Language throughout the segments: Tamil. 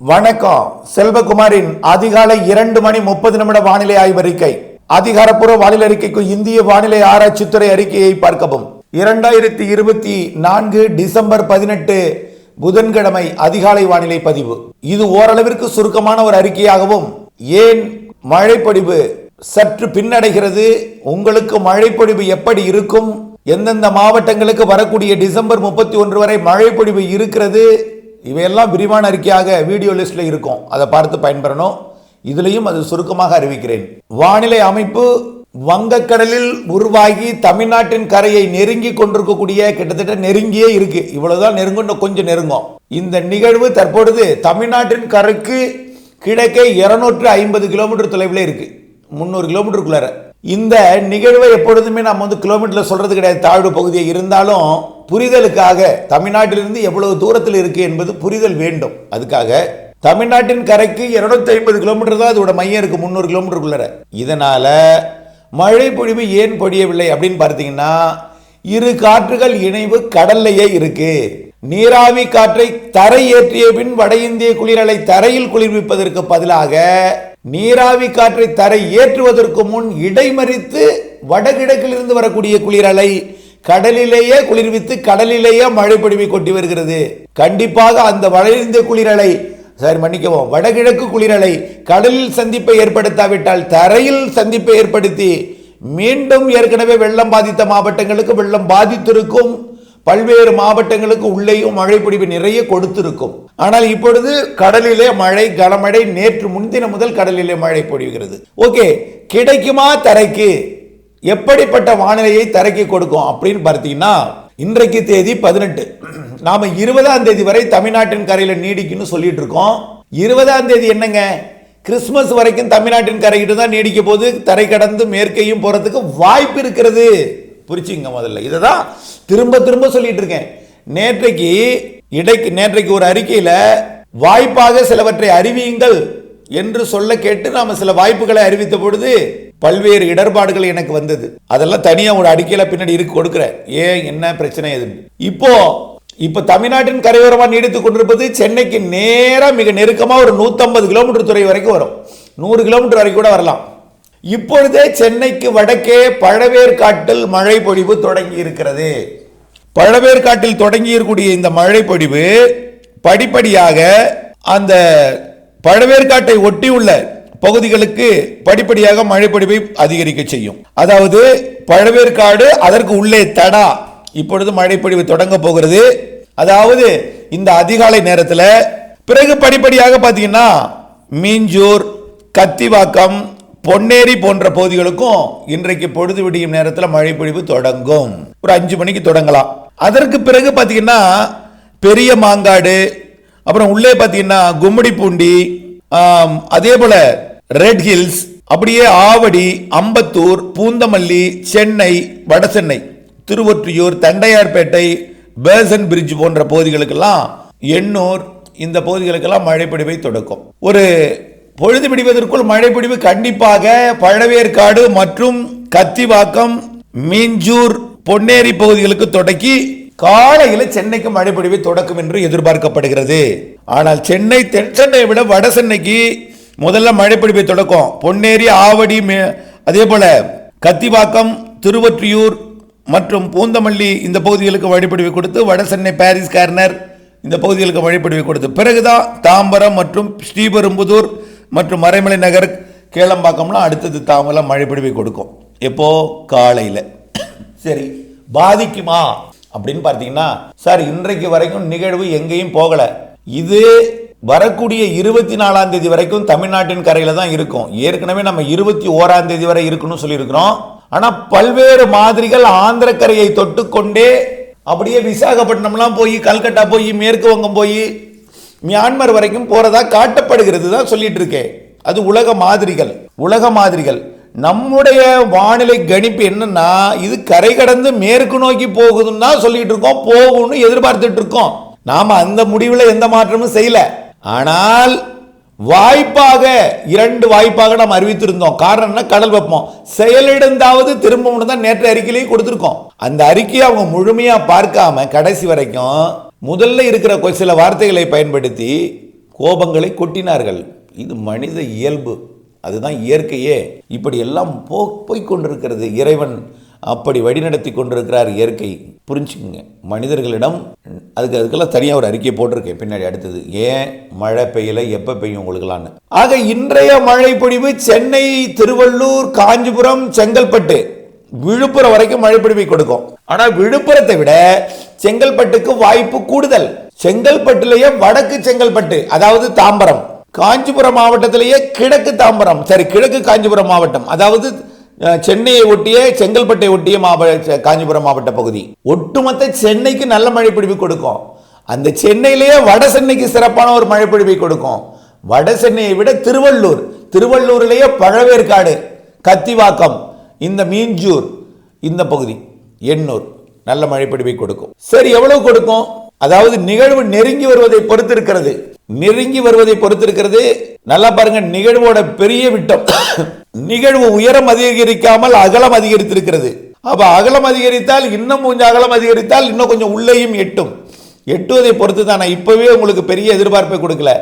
வணக்கம். செல்வகுமாரின் அதிகாலை இரண்டு மணி முப்பது நிமிட வானிலை ஆய்வறிக்கை அதிகாரப்பூர்வ வானிலை அறிக்கைக்கு இந்திய வானிலை ஆராய்ச்சித்துறை அறிக்கையை பார்க்கவும். இரண்டாயிரத்தி இருபத்தி நான்கு டிசம்பர் பதினெட்டு புதன்கிழமை அதிகாலை வானிலை பதிவு. இது ஓரளவிற்கு சுருக்கமான ஒரு அறிக்கையாகவும் ஏன் மழைப்பொடிவு சற்று பின்னடைகிறது உங்களுக்கு மழைப்பொழிவு எப்படி இருக்கும் எந்தெந்த மாவட்டங்களுக்கு வரக்கூடிய டிசம்பர் முப்பத்தி ஒன்று வரை மழைப்பொழிவு இருக்கிறது இவையெல்லாம் விரிவான அறிக்கையாக வீடியோ லிஸ்ட்ல இருக்கும். அதை பார்த்து பயன்பெறணும். இதுலையும் அது சுருக்கமாக அறிவிக்கிறேன். வானிலை அமைப்பு வங்கக்கடலில் உருவாகி தமிழ்நாட்டின் கரையை நெருங்கி கொண்டிருக்கக்கூடிய கிட்டத்தட்ட நெருங்கியே இருக்கு. இவ்வளவுதான் நெருங்கும் கொஞ்சம் நெருங்கும். இந்த நிகழ்வு தற்பொழுது தமிழ்நாட்டின் கரைக்கு கிழக்கே இருநூற்று ஐம்பது கிலோமீட்டர் தொலைவில் இருக்கு. முந்நூறு கிலோமீட்டருக்குள்ளார. இந்த நிகழ்வை எப்பொழுதுமே நம்ம வந்து கிலோமீட்டரில் சொல்கிறது கிடையாது. தாழ்வு பகுதியை இருந்தாலும் புரிதலுக்காக தமிழ்நாட்டிலிருந்து எவ்வளவு தூரத்தில் இருக்குது என்பது புரிதல் வேண்டும். அதுக்காக தமிழ்நாட்டின் கரைக்கு இருநூத்தி ஐம்பது கிலோமீட்டர் தான் அதோட மையம் இருக்கு முந்நூறு கிலோமீட்டருக்குள்ளார. இதனால் மழை பொழிவு ஏன் பொழியவில்லை அப்படின்னு பார்த்தீங்கன்னா இரு காற்றுகள் இணைவு கடல்லையே இருக்கு. நீராவி காற்றை தரை ஏற்றிய பின் வட இந்திய குளிரலை தரையில் குளிர்விப்பதற்கு பதிலாக நீராவி காற்றை தரை ஏற்றுவதற்கு முன் இடைமறித்து வடகிழக்கிலிருந்து வரக்கூடிய குளிரலை கடலிலேயே குளிர்வித்து கடலிலேயே மழை பொழிவை கொட்டி வருகிறது. கண்டிப்பாக அந்த வட இந்திய குளிரலை சரி மன்னிக்கவும் வடகிழக்கு குளிரலை கடலில் சந்திப்பை ஏற்படுத்தாவிட்டால் தரையில் சந்திப்பை ஏற்படுத்தி மீண்டும் ஏற்கனவே வெள்ளம் பாதித்த மாவட்டங்களுக்கு வெள்ளம் பாதித்திருக்கும். பல்வேறு மாவட்டங்களுக்கு உள்ளேயும் மழை பொழிவு நிறைய கொடுத்திருக்கும். ஆனால் இப்பொழுது கடலிலே மழை கனமழை நேற்று முன்தினம் முதல் கடலிலே மழை பொழிகிறது. ஓகே கிடைக்குமா தரைக்கு? எப்படிப்பட்ட வானிலையை தரைக்கு கொடுக்கும் அப்படின்னு பார்த்தீங்கன்னா இன்றைக்கு தேதி பதினெட்டு. நாம இருபதாம் தேதி வரை தமிழ்நாட்டின் கரையில நீடிக்குன்னு சொல்லிட்டு இருக்கோம். இருபதாம் தேதி என்னங்க? கிறிஸ்மஸ் வரைக்கும் தமிழ்நாட்டின் கரைக்கிட்டு தான் நீடிக்க போது தரை கடந்து மேற்கையும் போறதுக்கு வாய்ப்பு இருக்கிறது. புரிச்சுங்க முதல்ல. இதை தான் திரும்ப திரும்ப சொல்லிட்டு இருக்கேன். நேற்றைக்கு இடைக்கு நேற்றைக்கு ஒரு அறிக்கையில் வாய்ப்பாக சிலவற்றை அறிவியுங்கள் என்று சொல்ல கேட்டு நாம சில வாய்ப்புகளை அறிவித்த பொழுது பல்வேறு இடர்பாடுகள் எனக்கு வந்தது. அதெல்லாம் தனியா ஒரு அறிக்கையில் பின்னாடி இருக்கு கொடுக்குறேன். ஏன் என்ன பிரச்சனை எது இப்போ இப்ப தமிழ்நாட்டின் கரையோரமாக நீடித்துக் கொண்டிருப்பது சென்னைக்கு நேராக மிக நெருக்கமா ஒரு 150 கிலோமீட்டர் துறை வரைக்கும் வரும். நூறு கிலோமீட்டர் வரைக்கும் கூட வரலாம். இப்பொழுதே சென்னைக்கு வடக்கே பழவேற்காட்டில் மழை பொழிவு தொடங்கி இருக்கிறது. பழவேற்காட்டில் தொடங்கியிருக்கூடிய இந்த மழை பொழிவு படிப்படியாக அந்த பழவேற்காட்டை ஒட்டியுள்ள பகுதிகளுக்கு படிப்படியாக மழைப்பொழிவை அதிகரிக்க செய்யும். அதாவது பழவேற்காடு அதற்கு உள்ளே தடா. இப்பொழுது மழைப்பொழிவு தொடங்க போகிறது. அதாவது இந்த அதிகாலை நேரத்தில் பிறகு படிப்படியாக பார்த்தீங்கன்னா மீஞ்சூர் கத்திவாக்கம் பொன்னேரி போன்ற பகுதிகளுக்கும் இன்றைக்கு பொழுது விடியும் நேரத்தில் மழைப்பொழிவு தொடங்கும். ஒரு அஞ்சு மணிக்கு தொடங்கலாம். அதற்கு பிறகு பார்த்தீங்கன்னா பெரிய மாங்காடு அப்புறம் உள்ளே பார்த்தீங்கன்னா கும்மிடிப்பூண்டி பூண்டி அதே போல ரெட் ஹில்ஸ் அப்படியே ஆவடி அம்பத்தூர் பூந்தமல்லி சென்னை வடசென்னை திருவொற்றியூர் தண்டையார்பேட்டை பேசன் பிரிட்ஜ் போன்ற பகுதிகளுக்கெல்லாம் எண்ணூர் இந்த பகுதிகளுக்கெல்லாம் மழைப்பிடிவை தொடக்கும். ஒரு பொழுது விடுவதற்குள் மழைப்பிடிவு கண்டிப்பாக பழவேற்காடு மற்றும் கத்திவாக்கம் மீஞ்சூர் பொன்னேரி பகுதிகளுக்கு தொடக்கி காலையில் சென்னைக்கு மழைப்பொழிவை தொடக்கும் என்று எதிர்பார்க்கப்படுகிறது. ஆனால் சென்னை தென் சென்னையை விட வட சென்னைக்கு முதல்ல மழைப்பொழிவை தொடக்கும். பொன்னேரி ஆவடி மே- அதே போல கத்திவாக்கம் திருவொற்றியூர் மற்றும் பூந்தமல்லி இந்த பகுதிகளுக்கு வழிபடிவை கொடுத்து வட சென்னை பாரிஸ் கார்னர் இந்த பகுதிகளுக்கு வழிபடிவை கொடுத்து. பிறகுதான் தாம்பரம் மற்றும் ஸ்ரீபெரும்புதூர் மற்றும் மறைமலை நகர் கேளம்பாக்கம்லாம் அடுத்தது தாம்பரம் மழைப்பொழிவை கொடுக்கும். எப்போ? காலையில். சரி பாதிக்குமா? அப்படின்னு பார்த்தீங்கன்னா சார் இன்றைக்கு வரைக்கும் நிகழ்வு எங்கேயும் போகல. இது வரக்கூடிய இருபத்தி நாலாம் தேதி வரைக்கும் தமிழ்நாட்டின் கரையில் தான் இருக்கும். ஏற்கனவே நம்ம இருபத்தி ஓராம் தேதி வரை இருக்குன்னு சொல்லியிருக்கிறோம். ஆனால் பல்வேறு மாதிரிகள் ஆந்திர கரையை தொட்டுக்கொண்டே அப்படியே விசாகப்பட்டினம்லாம் போய் கல்கட்டா போய் மேற்கு வங்கம் போய் மியான்மர் வரைக்கும் போகிறதா காட்டப்படுகிறது தான் சொல்லிட்டு இருக்கேன் அது உலக மாதிரிகள் உலக மாதிரிகள். நம்முடைய வானிலை கணிப்பு என்னன்னா இது கரை கடந்து மேற்கு நோக்கி போகுதுன்னு தான் சொல்லிட்டு இருக்கோம் போகும்னு எதிர்பார்த்துட்டு இருக்கோம். நாம அந்த முடிவில் எந்த மாற்றமும் செய்யல. ஆனால் வாய்ப்பாக இரண்டு வாய்ப்பாக நாம் அறிவித்திருந்தோம். காரணம் என்ன? கடல் வெப்பம். செயலிழந்தாவது திரும்பவும் தான் நேற்று அறிக்கையிலேயே கொடுத்துருக்கோம். அந்த அறிக்கையை அவங்க முழுமையாக பார்க்காம கடைசி வரைக்கும் முதல்ல இருக்கிற சில வார்த்தைகளை பயன்படுத்தி கோபங்களை கொட்டினார்கள். இது மனித இயல்பு. அதுதான் இயற்கையே. இப்படி எல்லாம் போ போய்கொண்டிருக்கிறது இறைவன். அப்படி வழிநடத்தி கொண்டிருக்கிறார் இயற்கை. புரிஞ்சுக்குங்க. மனிதர்களிடம் அதுக்கு அதுக்கெல்லாம் தனியாக ஒரு அறிக்கை போட்டிருக்கேன் பின்னாடி அடுத்தது. ஏன் மழை பெய்யலை எப்போ பெய்யும் உங்களுக்குலான்னு ஆக இன்றைய மழை பொழிவு சென்னை திருவள்ளூர் காஞ்சிபுரம் செங்கல்பட்டு. விழுப்புரம் வரைக்கும் மழை பொழிவை கொடுக்கும். ஆனால் விழுப்புரத்தை விட செங்கல்பட்டுக்கு வாய்ப்பு கூடுதல். செங்கல்பட்டுலேயே வடக்கு செங்கல்பட்டு அதாவது தாம்பரம். காஞ்சிபுரம் மாவட்டத்திலேயே கிழக்கு தாம்பரம் சரி கிழக்கு காஞ்சிபுரம் மாவட்டம் அதாவது சென்னையை ஒட்டிய செங்கல்பட்டை ஒட்டிய மாவட்ட காஞ்சிபுரம் மாவட்ட பகுதி. ஒட்டுமொத்த சென்னைக்கு நல்ல மழை பிடிப்பு கொடுக்கும். அந்த சென்னையிலேயே வட சென்னைக்கு சிறப்பான ஒரு மழை பிடிப்பை கொடுக்கும். வட சென்னையை விட திருவள்ளூர் திருவள்ளூர்லேயே பழவேற்காடு கத்திவாக்கம் இந்த மீஞ்சூர் இந்த பகுதி எண்ணூர் நல்ல மழைப்பொழிவை கொடுக்கும். சரி எவ்வளவு கொடுக்கும்? அதாவது நிகழ்வு நெருங்கி வருவதை பொறுத்து இருக்கிறது நெருங்கி வருவதை பொறுத்து இருக்கிறது நல்லா பாருங்க நிகழ்வோட பெரிய விட்டம். நிகழ்வு உயரம் அதிகரிக்காமல் அகலம் அதிகரித்திருக்கிறது. அப்ப அகலம் அதிகரித்தால் இன்னும் கொஞ்சம் அகலம் அதிகரித்தால் இன்னும் கொஞ்சம் உள்ளேயும் எட்டும். எட்டுவதை பொறுத்து தான் நான் இப்பவே உங்களுக்கு பெரிய எதிர்பார்ப்பை கொடுக்கல.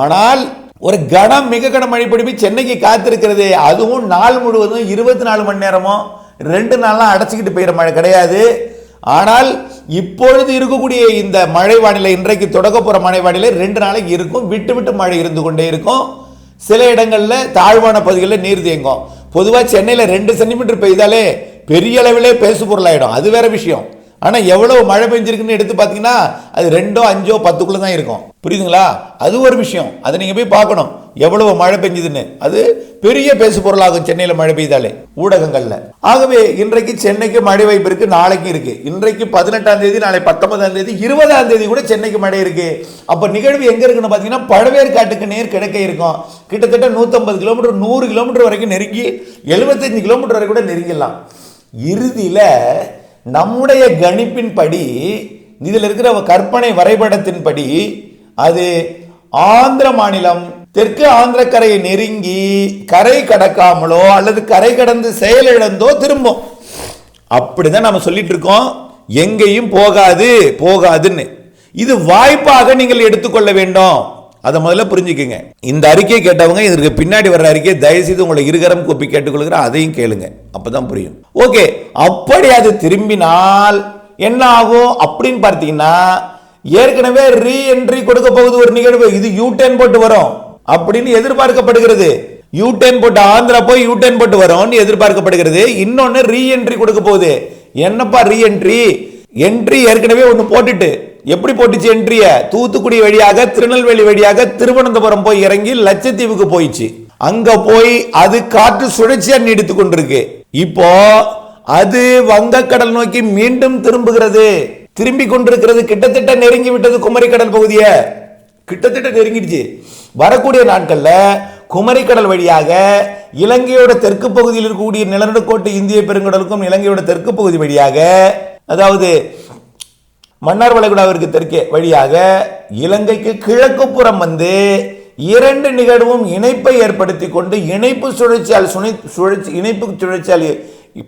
ஆனால் ஒரு கனம் மிக கன மழை பிடிப்பு சென்னைக்கு காத்திருக்கிறது. அதுவும் நாள் முழுவதும் இருபத்தி நாலு மணி நேரமும் ரெண்டு நாள்லாம் அடைச்சிக்கிட்டு போயிடுற மழை கிடையாது. ஆனால் இப்பொழுது இருக்கக்கூடிய இந்த மழை வானிலை இன்றைக்கு தொடக்க போகிற மழை வானிலை ரெண்டு நாளைக்கு இருக்கும். விட்டு விட்டு மழை இருந்து கொண்டே இருக்கும். சில இடங்களில் தாழ்வான பகுதிகளில் நீர் தேங்கும். பொதுவாக சென்னையில் ரெண்டு சென்டிமீட்டர் பெய்தாலே பெரிய அளவிலே பேசு பொருளாயிடும் அது வேற விஷயம். ஆனால் எவ்வளவு மழை பெஞ்சிருக்குன்னு எடுத்து பார்த்தீங்கன்னா அது ரெண்டோ அஞ்சோ பத்துக்குள்ளே தான் இருக்கும். புரியுதுங்களா? அது ஒரு விஷயம். அதை நீங்கள் போய் பார்க்கணும். எவ்வளவு மழை பெஞ்சுதுன்னு. அது பெரிய பேசு பொருளாகும் சென்னையில் மழை பெய்தாலே ஊடகங்களில். ஆகவே இன்றைக்கு சென்னைக்கு மழை வாய்ப்பு இருக்கு நாளைக்கு இருக்கு. இன்றைக்கு பதினெட்டாம் தேதி நாளை பத்தொன்பதாம் தேதி இருபதாம் தேதி கூட சென்னைக்கு மழை இருக்கு. அப்போ நிகழ்வு எங்கே இருக்குன்னு பார்த்தீங்கன்னா பழவேற்காட்டுக்கு நேர் கிழக்க இருக்கும். கிட்டத்தட்ட நூற்றம்பது கிலோமீட்டர் நூறு கிலோமீட்டர் வரைக்கும் நெருங்கி எழுபத்தஞ்சு கிலோமீட்டர் வரை கூட நெருங்கிடலாம். இறுதியில் நம்முடைய கணிப்பின்படி இதில் இருக்கிற கற்பனை வரைபடத்தின்படி அது ஆந்திர மாநிலம் தெற்கு ஆந்திர கரையை நெருங்கி கரை கடக்காமலோ அல்லது கரை கடந்து செயலிழந்தோ திரும்பும். அப்படிதான் நம்ம சொல்லிட்டு இருக்கோம். எங்கேயும் போகாது போகாதுன்னு. இது வாய்ப்பாக நீங்கள் எடுத்துக்கொள்ள வேண்டும். அதை முதல்ல புரிஞ்சுக்குங்க. இந்த அறிக்கை கேட்டவங்க இதற்கு பின்னாடி வர்ற அறிக்கை தயவுசெய்து உங்களை இருகரம் கூப்பி கேட்டுக்கொள்கிறேன் அதையும் கேளுங்க. அப்பதான் புரியும். ஓகே அப்படி அது திரும்பினால் என்ன ஆகும் அப்படின்னு பார்த்தீங்கன்னா ஏற்கனவே ரீ என்ட்ரி கொடுக்க போகுது ஒரு நிகழ்வு. இது யூ டென் போட்டு வரும். அப்படின்னு எதிர்பார்க்கப்படுகிறது. யூ டென் போட்டு ஆந்திரா போய் யூ டென் போட்டு வரும்னு எதிர்பார்க்கப்படுகிறது. இன்னொன்னு ரீ என்ட்ரி கொடுக்க போகுது. என்னப்பா ரீ என்ட்ரி என்ட்ரி ஏற்கனவே ஒன்று போட்டுட்டு. எப்படி போட்டுச்சு என்ட்ரிய தூத்துக்குடி வழியாக திருநெல்வேலி வழியாக திருவனந்தபுரம் போய் இறங்கி லட்சத்தீவுக்கு போயிடுச்சு அங்க போய் அது காற்று சுழற்சியா நீடித்து கொண்டிருக்கு. இப்போ அது வங்கக்கடல் நோக்கி மீண்டும் திரும்புகிறது. திரும்பி கொண்டிருக்கிறது கிட்டத்தட்ட நெருங்கி விட்டது குமரிக்கடல் பகுதியை. கிட்டத்தட்ட நெருங்கிடுச்சு. வரக்கூடிய நாட்கள்ல குமரிக்கடல் வழியாக இலங்கையோட தெற்கு பகுதியில் இருக்கக்கூடிய நிலநடுக்கோட்டு இந்திய பெருங்கடலுக்கும் இலங்கையோட தெற்கு பகுதி வழியாக அதாவது மன்னார் வளைகுடாவிற்கு தெற்கே வழியாக இலங்கைக்கு கிழக்கு புறம் வந்து இரண்டு நிகழ்வும் இணைப்பை ஏற்படுத்தி கொண்டு இணைப்பு சுழற்சியால் சுனை சுழற்சி இணைப்பு சுழற்சியால்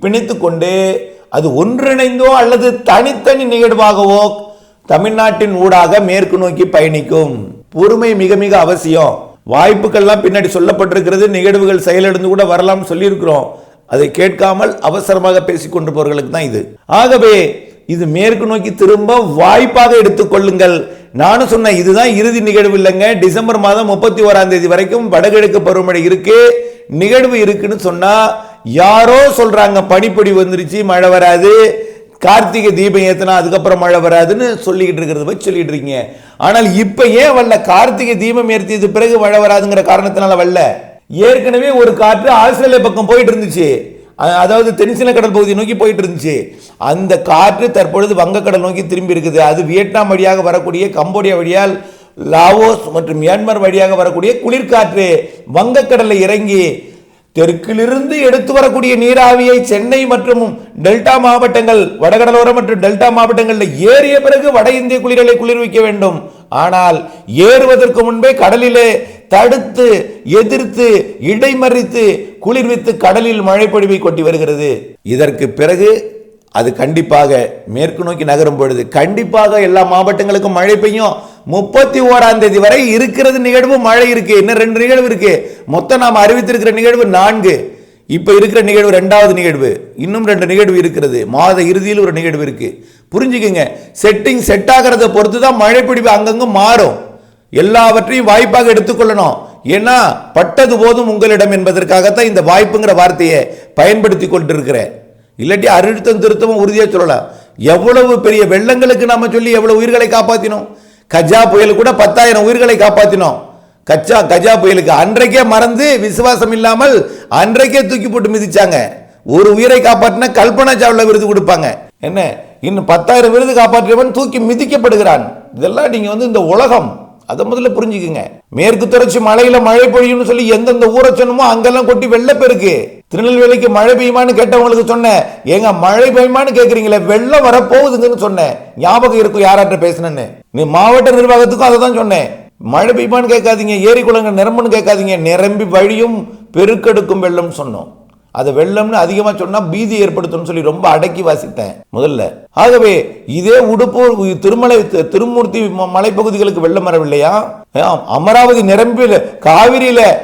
பிணைத்து கொண்டு அது ஒன்றிணைந்தோ அல்லது தனித்தனி நிகழ்வாகவோ தமிழ்நாட்டின் ஊடாக மேற்கு நோக்கி பயணிக்கும். பொறுமை மிக மிக அவசியம். வாய்ப்புகள்லாம் பின்னாடி சொல்லப்பட்டிருக்கிறது. நிகழ்வுகள் செயலிழந்து கூட வரலாம்னு சொல்லியிருக்கிறோம். அதை கேட்காமல் அவசரமாக பேசிக் கொண்டிருப்பவர்களுக்கு தான் இது. ஆகவே இது மேற்கு நோக்கி திரும்ப வாய்ப்பாக எடுத்துக்கொள்ளுங்கள் நானும் சொன்னேன் இதுதான் இறுதி நிகழ்வு இல்லைங்க. டிசம்பர் மாதம் முப்பத்தி ஓராம் தேதி வரைக்கும் வடகிழக்கு பருவமழை இருக்கு நிகழ்வு இருக்குன்னு சொன்னா யாரோ சொல்றாங்க பனிப்பொடி வந்துருச்சு மழை வராது கார்த்திகை தீபம் ஏத்தினா அதுக்கப்புறம் மழை வராதுன்னு சொல்லிக்கிட்டு இருக்கிறத போய் சொல்லிட்டு இருக்கீங்க. ஆனால் இப்ப ஏன் வரல? கார்த்திகை தீபம் ஏற்றியது பிறகு மழை வராதுங்கிற காரணத்தினால வரல. ஏற்கனவே ஒரு காற்று ஆஸ்திரேலியா பக்கம் போயிட்டு இருந்துச்சு. அதாவது தென்சீன கடல் பகுதி நோக்கி போயிட்டு இருந்துச்சு. அந்த காற்று தற்பொழுது வங்கக்கடல் நோக்கி திரும்பி இருக்குது. அது வியட்நாம் வழியாக வரக்கூடிய கம்போடியா வழியால் லாவோஸ் மற்றும் மியான்மர் வழியாக வரக்கூடிய குளிர்காற்று வங்கக்கடலில் இறங்கி தெற்கிலிருந்து எடுத்து வரக்கூடிய நீராவியை சென்னை மற்றும் டெல்டா மாவட்டங்கள் வடகடலோரம் மற்றும் டெல்டா மாவட்டங்களில் ஏறிய பிறகு வட இந்திய குளிரலை குளிர்விக்க வேண்டும். ஆனால் ஏறுவதற்கு முன்பே கடலிலே தடுத்து எதிர்த்து இடைமறித்து குளிர்வித்து கடலில் மழை பொழிவை கொட்டி வருகிறது. இதற்கு பிறகு அது கண்டிப்பாக மேற்கு நோக்கி நகரும் பொழுது கண்டிப்பாக எல்லா மாவட்டங்களுக்கும் மழை பெய்யும். முப்பத்தி ஓராம் தேதி வரை இருக்கிறது நிகழ்வு மழை இருக்கு. இன்னும் ரெண்டு நிகழ்வு இருக்கு. மொத்தம் நாம் அறிவித்திருக்கிற நிகழ்வு நான்கு. இப்ப இருக்கிற நிகழ்வு ரெண்டாவது நிகழ்வு. இன்னும் ரெண்டு நிகழ்வு இருக்கிறது. மாத இறுதியில் ஒரு நிகழ்வு இருக்கு. புரிஞ்சுக்கங்க. செட்டிங் செட் ஆகிறத பொறுத்து தான் மழை பிடிப்பு அங்கங்க மாறும். எல்லாவற்றையும் வாய்ப்பாக எடுத்துக்கொள்ளணும். ஏன்னா பட்டது போதும் உங்களிடம் என்பதற்காகத்தான் இந்த வாய்ப்புங்கிற வார்த்தையை பயன்படுத்தி கொண்டிருக்கிறேன். இல்லாட்டி அழுத்தம் திருத்தமும் உறுதியாக சொல்லலாம். எவ்வளவு பெரிய வெள்ளங்களுக்கு நாம சொல்லி எவ்வளவு உயிர்களை காப்பாத்தினோம். கஜா புயல் கூட பத்தாயிரம் உயிர்களை காப்பாத்தினோம். கச்சா கஜா புயலுக்கு அன்றைக்கே மறந்து விசுவாசம் இல்லாமல் அன்றைக்கே தூக்கி போட்டு மிதிச்சாங்க. ஒரு உயிரை காப்பாற்றினா கல்பனா சாவ்லா விருது கொடுப்பாங்க. என்ன? இன்னும் பத்தாயிரம் விருது காப்பாற்றியவன் தூக்கி மிதிக்கப்படுகிறான். இதெல்லாம் நீங்க வந்து இந்த உலகம் அதை முதல்ல புரிஞ்சுக்குங்க. மேற்கு தொடர்ச்சி மலையில மழை பொழியும்னு சொல்லி எந்தெந்த ஊரை சொன்னமோ அங்கெல்லாம் கொட்டி வெள்ளப்பெருக்கு திருநெல்வேலிக்கு மழை பெய்யுமான்னு கேட்டவங்களுக்கு சொன்னேன். ஏங்க மழை பெய்யுமான்னு கேக்குறீங்களே வெள்ளம் வர போகுதுங்கன்னு சொன்னேன். ஞாபகம் இருக்கும் யாராட்ட பேசினேன்னு. நீ மாவட்ட நிர்வாகத்துக்கும் அதை தான் சொன்னேன். மழை பெய்யுமான்னு கேட்காதீங்க ஏரி குளங்கள் நிரம்புன்னு கேட்காதீங்க. நிரம்பி வழியும் பெருக்கெடுக்கும் வெள்ளம் சொன்னோம். அது வெள்ளம்னு அதிகமாக சொன்னால் பீதி ஏற்படுத்தும்னு சொல்லி ரொம்ப அடக்கி வாசித்தேன் முதல்ல. ஆகவே இதே உடுப்பூர் திருமலை திருமூர்த்தி ம- மலைப்பகுதிகளுக்கு வெள்ளம் வரவில்லையா? அமராவதி நிரம்பியில் காவிரியில்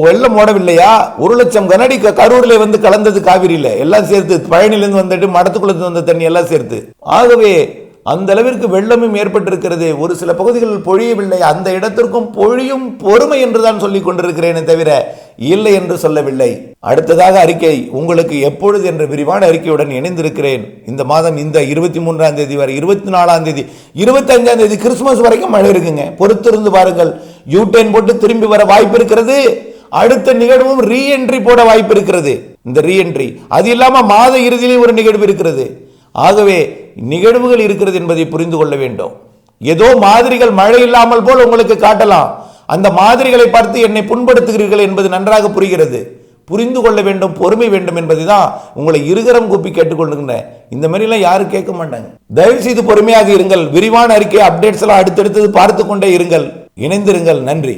வெள்ளம் ஓடவில்லையா? ஒரு லட்சம் கனடி க- வந்து கலந்தது காவிரியில். எல்லாம் சேர்த்து பழனிலேருந்து வந்துட்டு மடத்துக்குளத்து வந்த தண்ணி எல்லாம் சேர்த்து. ஆகவே அந்த அளவிற்கு வெள்ளமும் ஏற்பட்டிருக்கிறது. ஒரு சில பகுதிகளில் பொழியவில்லை. அந்த இடத்திற்கும் பொழியும் பொறுமை என்றுதான் சொல்லிக் கொண்டிருக்கிறேனே தவிர இல்லை என்று சொல்லவில்லை. அடுத்ததாக அறிக்கை. உங்களுக்கு எப்பொழுது என்ற விரிவான அறிக்கையுடன் இணைந்திருக்கிறேன். இந்த மாதம் இந்த இருபத்தி மூன்றாம் தேதி வரை இருபத்தி நாலாம் தேதி இருபத்தி அஞ்சாம் தேதி கிறிஸ்துமஸ் வரைக்கும் மழை இருக்குங்க. பொறுத்திருந்து பாருங்கள். யூடைன் போட்டு திரும்பி வர வாய்ப்பு இருக்கிறது. அடுத்த நிகழ்வும் ரீஎன்ட்ரி போட வாய்ப்பு இருக்கிறது. இந்த ரீஎன்ட்ரி அது இல்லாமல் மாத இறுதியிலேயே ஒரு நிகழ்வு இருக்கிறது. ஆகவே நிகழ்வுகள் இருக்கிறது என்பதை புரிந்து கொள்ள வேண்டும். ஏதோ மாதிரிகள் மழை இல்லாமல் போல் உங்களுக்கு காட்டலாம். அந்த மாதிரிகளை பார்த்து என்னை புண்படுத்துகிறீர்கள் என்பது நன்றாக புரிகிறது. புரிந்து கொள்ள வேண்டும் பொறுமை வேண்டும் என்பதை தான் உங்களை இருகரம் கூப்பி கேட்டுக்கொள்ளுகின்றேன் இந்த மாதிரிலாம் யாரும் கேட்க மாட்டாங்க. தயவு செய்து பொறுமையாக இருங்கள். விரிவான அறிக்கை அப்டேட்ஸ் எல்லாம் அடுத்தடுத்தது பார்த்து கொண்டே இருங்கள். இணைந்திருங்கள். நன்றி.